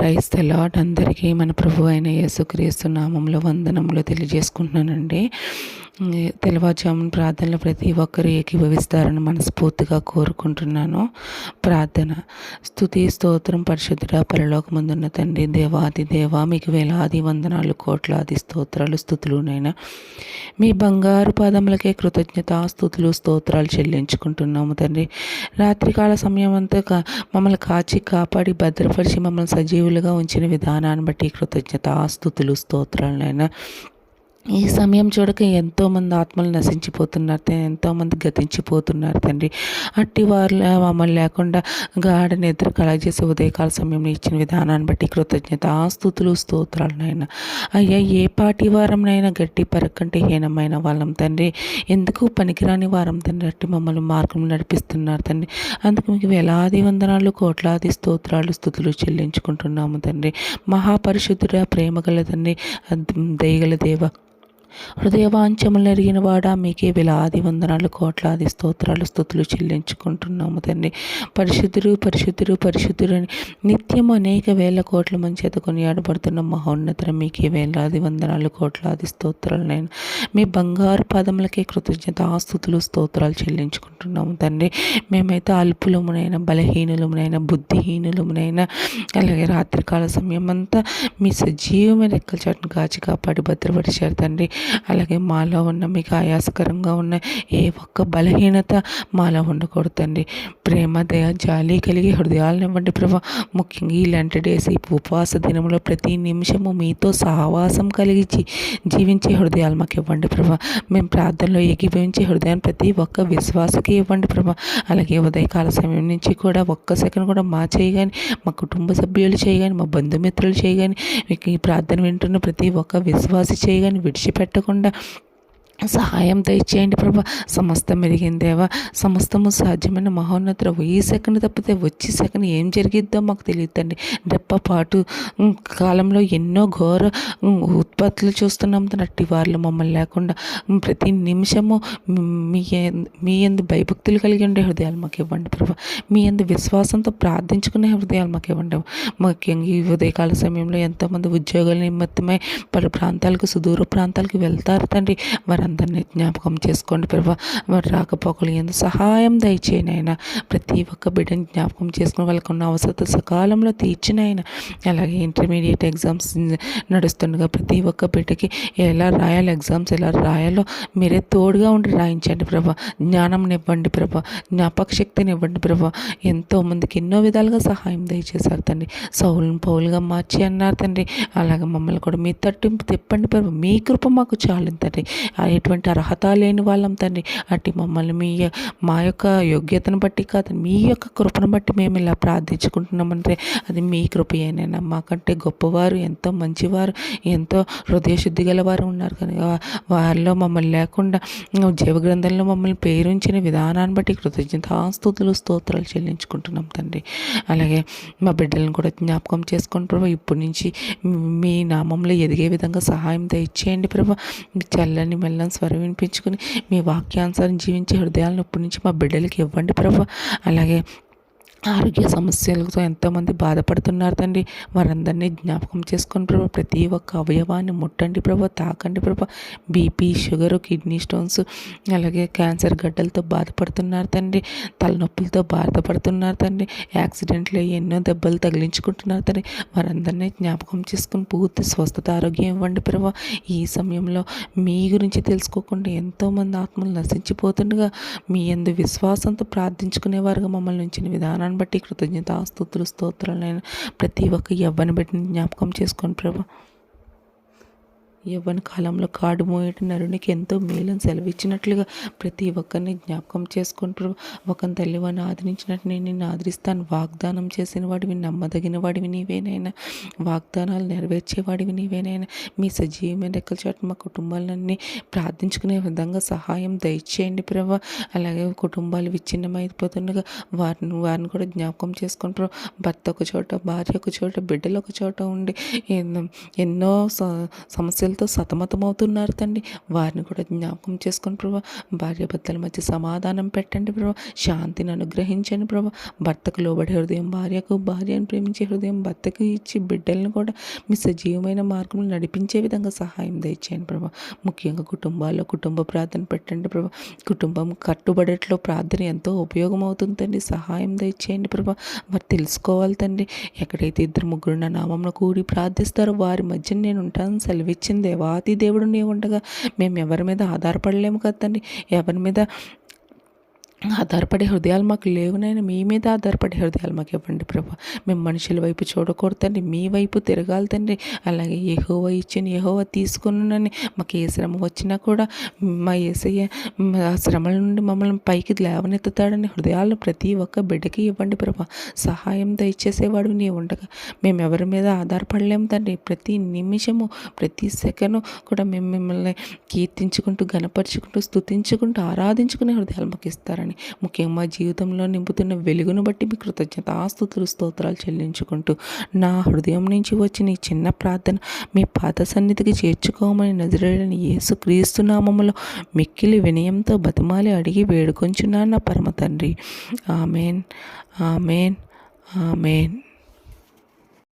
Price lord అందరికీ మన ప్రభు అయిన యేసుక్రీస్తు నామంలో వందనములు తెలియజేసుకుంటున్నానండి. తెల్లవారుజామున ప్రార్థనలో ప్రతి ఒక్కరూ ఏకీభవిస్తారని మనస్ఫూర్తిగా కోరుకుంటున్నాను. ప్రార్థన. స్థుతి స్తోత్రం పరిశుద్ధుడ పరలోకమందున్న తండ్రి దేవాది దేవా మీకు వేలాది వందనాలు కోట్లాది స్తోత్రాలు స్థుతులునైనా. మీ బంగారు పాదములకే కృతజ్ఞత స్థుతులు స్తోత్రాలు చెల్లించుకుంటున్నాము తండ్రి. రాత్రికాల సమయం అంతా మమ్మల్ని కాచి కాపాడి భద్రపరిచి మమ్మల్ని సజీవులుగా ఉంచిన విధానాన్ని బట్టి కృతజ్ఞత స్థుతులు స్తోత్రాలనైనా. ఈ సమయం చూడక ఎంతోమంది ఆత్మలు నశించిపోతున్నారు ఎంతోమంది గతించిపోతున్నారు తండ్రి. అట్టి వారు మమ్మల్ని లేకుండా గాఢ నిద్ర కలగజేసే ఉదయకాల సమయం ఇచ్చిన విధానాన్ని బట్టి కృతజ్ఞత ఆస్తుతులు స్తోత్రాలు నాయన. అయ్యా ఏ పాటి వారంనైనా గట్టి పరకంటే హీనమైన వాళ్ళం తండ్రి. ఎందుకు పనికిరాని వారం తండ్రి? అట్టి మమ్మల్ని మార్గం నడిపిస్తున్నారు తండ్రి. అందుకు మీకు వేలాది వందనాలు కోట్లాది స్తోత్రాలు స్థుతులు చెల్లించుకుంటున్నాము తండ్రి. మహాపరిశుద్ధుడ ప్రేమగల తండ్రి దయగల దేవ. హృదయవాంఛములు ఎరిగిన వాడా మీకే వేలాది వందనాలు కోట్లాది స్తోత్రాలు స్థుతులు చెల్లించుకుంటున్నాము తండ్రి. పరిశుద్ధుడు పరిశుద్ధుడు పరిశుద్ధుడు అని నిత్యం అనేక వేల కోట్ల మంచి చేత కొనియాడబడుతున్న మహోన్నతరం మీకే వేలాది వందనాలు కోట్లాది స్తోత్రాలు నేను మీ బంగారు పాదములకే కృతజ్ఞత ఆస్తుతులు స్తోత్రాలు చెల్లించుకుంటున్నాము తండ్రి. మేమైతే అల్పులమునైనా బలహీనులమునైనా బుద్ధిహీనులమునైనా అలాగే రాత్రికాల సమయం అంతా మీ సజీవమైన రెక్కల చాటును కాచి కాపాడి భద్రపరిచారు తండ్రి. అలాగే మాలో ఉన్న మీకు ఆయాసకరంగా ఉన్న ఏ ఒక్క బలహీనత మాలో ఉండకూడదండి. ప్రేమ దయ జాలి కలిగి హృదయాలను ఇవ్వండి ప్రభా. ముఖ్యంగా ఇలాంటి డేస్ ఈ ఉపవాస దినంలో ప్రతి నిమిషము మీతో సహవాసం కలిగించి జీవించే హృదయాలు మాకు ఇవ్వండి ప్రభా. మేము ప్రార్థనలో ఏకీభవించే హృదయాన్ని ప్రతి ఒక్క విశ్వాసకి ఇవ్వండి ప్రభా. అలాగే ఉదయకాల సమయం నుంచి కూడా ఒక్క సెకండ్ కూడా మా చేయగాని మా కుటుంబ సభ్యులు చేయగాని మా బంధుమిత్రులు చేయగాని మీకు ఈ ప్రార్థన వింటున్న ప్రతి ఒక్క విశ్వాసి చేయగాని విడిచిపెట్ట കെട്ടുകൊണ്ട് సహాయం దయచేయండి ప్రభా. సమస్తం మెరిగిందేవా సమస్తము సాధ్యమైన మహోన్నత ఈ సెకండ్ తప్పితే వచ్చే సెకండ్ ఏం జరిగిద్దో మాకు తెలియదండి పాటు కాలంలో ఎన్నో ఘోర ఉత్పత్తులు చూస్తున్నాం. నట్టి వారిలో మమ్మల్ని లేకుండా ప్రతి నిమిషము మీ మీ ఎందు భయభక్తులు కలిగి ఉండే హృదయాలు మాకు ఇవ్వండి ప్రభా. మీ ఎందు విశ్వాసంతో ప్రార్థించుకునే హృదయాలు మాకు ఇవ్వండి. ముఖ్యంగా ఈ ఉదయకాల సమయంలో ఎంతోమంది ఉద్యోగాల నిమిత్తమై పలు ప్రాంతాలకు సుదూర ప్రాంతాలకు వెళ్తారు తండ్రి. వారు అందరినీ జ్ఞాపకం చేసుకోండి ప్రభా. వారు రాకపోకలు ఎందు సహాయం దయచేయనైనా ప్రతి ఒక్క బిడ్డని జ్ఞాపకం చేసుకుని వాళ్ళకు ఉన్న అవసరత సకాలంలో తీర్చినైనా అలాగే ఇంటర్మీడియట్ ఎగ్జామ్స్ నడుస్తుండగా ప్రతి ఒక్క బిడ్డకి ఎలా రాయాలి ఎగ్జామ్స్ ఎలా రాయాలో మీరే తోడుగా ఉండి రాయించండి ప్రభా. జ్ఞానంనివ్వండి ప్రభా. జ్ఞాపక శక్తిని ఇవ్వండి ప్రభా. ఎంతో మందికి ఎన్నో విధాలుగా సహాయం దయచేశారు తండ్రి. సౌలను పౌలుగా మార్చి అన్నారు తండ్రి. అలాగే మమ్మల్ని కూడా మీ తట్టింపు తిప్పండి ప్రభా. మీ కృప మాకు చాలు తండ్రి. ఎటువంటి అర్హత లేని వాళ్ళం తండ్రి అట్టి మమ్మల్ని మీ మా యొక్క యోగ్యతను బట్టి కాదు మీ యొక్క కృపను బట్టి మేము ఇలా ప్రార్థించుకుంటున్నామంటే అది మీ కృప ఏనైనా మాకంటే గొప్పవారు ఎంతో మంచివారు ఎంతో హృదయశుద్ధి గల వారు ఉన్నారు కానీ వారిలో మమ్మల్ని లేకుండా జీవగ్రంథంలో మమ్మల్ని పేరుంచిన విధానాన్ని బట్టి కృతజ్ఞతాస్తుతులు స్తోత్రాలు చెల్లించుకుంటున్నాం తండ్రి అలాగే మా బిడ్డలను కూడా జ్ఞాపకం చేసుకుని ప్రభు ఇప్పటి నుంచి మీ నామంలో ఎదిగే విధంగా సహాయం దయచేయండి ప్రభు. చల్లని మెల్లని స్వరం వినిపించుకుని మీ వాక్యానుసారం జీవించే హృదయాలను ఇప్పటి నుంచి మా బిడ్డలకి ఇవ్వండి ప్రభా. అలాగే ఆరోగ్య సమస్యలతో ఎంతోమంది బాధపడుతున్నారు తండ్రి. వారందరినీ జ్ఞాపకం చేసుకొని ప్రభా ప్రతి ఒక్క అవయవాన్ని ముట్టండి ప్రభా తాకండి ప్రభా. బీపీ షుగర్ కిడ్నీ స్టోన్స్ అలాగే క్యాన్సర్ గడ్డలతో బాధపడుతున్నారు తండ్రి. తలనొప్పులతో బాధపడుతున్నారు తండ్రి. యాక్సిడెంట్లు ఎన్నో దెబ్బలు తగిలించుకుంటున్నారు తండ్రి. వారందరినీ జ్ఞాపకం చేసుకుని పూర్తి స్వస్థత ఆరోగ్యం ఇవ్వండి ప్రభా. ఈ సమయంలో మీ గురించి తెలుసుకోకుండా ఎంతోమంది ఆత్మలు నశించిపోతుండగా మీ ఎందు విశ్వాసంతో ప్రార్థించుకునేవారుగా మమ్మల్ని ఉంచిన విధానాన్ని దాన్ని బట్టి కృతజ్ఞత స్తోత్రులు స్తోత్రాలైన ప్రతి ఒక్క యవ్వని బిడ్డని జ్ఞాపకం చేసుకొని ప్రభా. యవ్వన కాలంలో కాడు మోయట నరునికి ఎంతో మేలను సెలవిచ్చినట్లుగా ప్రతి ఒక్కరిని జ్ఞాపకం చేసుకుంటారు ఒకని తల్లి వాడిని ఆదరించినట్టు నేను నిన్ను ఆదరిస్తాను. వాగ్దానం చేసిన వాడివి నమ్మదగిన వాడివి నీవేనైనా. వాగ్దానాలు నెరవేర్చేవాడివి నీవేనైనా. మీ సజీవమైన రెక్కల చాటు మా కుటుంబాలన్నీ ప్రార్థించుకునే విధంగా సహాయం దయచేయండి ప్రభ. అలాగే కుటుంబాలు విచ్ఛిన్నమైపోతుండగా వారిని వారిని కూడా జ్ఞాపకం చేసుకుంటారు ప్రభు భర్త ఒక చోట భార్య ఒక చోట బిడ్డలు ఒక చోట ఉండి ఎన్నో సమస్యలు సమస్యలతో సతమతమవుతున్నారు తండ్రి. వారిని కూడా జ్ఞాపకం చేసుకొని ప్రభా భార్య భర్తల మధ్య సమాధానం పెట్టండి ప్రభా. శాంతిని అనుగ్రహించండి ప్రభా. భర్తకు లోబడే హృదయం భార్యకు భార్యను ప్రేమించే హృదయం భర్తకు ఇచ్చి బిడ్డలను కూడా మీ సజీవమైన మార్గంలో నడిపించే విధంగా సహాయం దయచేయండి ప్రభా. ముఖ్యంగా కుటుంబాల్లో కుటుంబ ప్రార్థన పెట్టండి ప్రభా. కుటుంబం కట్టుబడేట్లో ప్రార్థన ఎంతో ఉపయోగం అవుతుందండి సహాయం దయచేయండి ప్రభా. వారు తెలుసుకోవాలి తండ్రి. ఎక్కడైతే ఇద్దరు ముగ్గురు నా నామంలో కూడి ప్రార్థిస్తారో వారి మధ్య నేను ఉంటాను సెలవిచ్చింది దేవాతి దేవుడు ఉండగా మేము ఎవరి మీద ఆధారపడలేము కదండి ఎవరి మీద ఆధారపడే హృదయాలు మాకు లేవునైనా మీ మీద ఆధారపడే హృదయాలు మాకు ఇవ్వండి ప్రభా. మేము మనుషుల వైపు చూడకూడదండి మీ వైపు తిరగాలి తండ్రి. అలాగే ఏహోవ ఇచ్చిన ఏహోవ తీసుకున్నానని మాకు ఏ శ్రమ వచ్చినా కూడా మా ఏసయ్య ఆ శ్రమల నుండి మమ్మల్ని పైకి లేవనెత్తుతాడని హృదయాలను ప్రతి ఒక్క బిడ్డకి ఇవ్వండి ప్రభా. సహాయం దయచేసేవాడు నీ ఉండగా. మేము ఎవరి మీద ఆధారపడలేము తండ్రి. ప్రతి నిమిషము ప్రతి సెకను కూడా మేము మిమ్మల్ని కీర్తించుకుంటూ గనపరుచుకుంటూ స్థుతించుకుంటూ ఆరాధించుకునే హృదయాలు మాకు ఇస్తారని ముఖ్యంగా మా జీవితంలో నింపుతున్న వెలుగును బట్టి మీ కృతజ్ఞతాస్తుతులు స్తోత్రాలు చెల్లించుకుంటూ నా హృదయం నుంచి వచ్చిన ఈ చిన్న ప్రార్థన మీ పాద సన్నిధికి చేర్చుకోమని నజరేడని యేసు క్రీస్తునామములో మిక్కిలి వినయంతో బతిమాలి అడిగి వేడుకొంచున్నాను నా పరమ తండ్రి. ఆమెన్. ఆమెన్. ఆమెన్.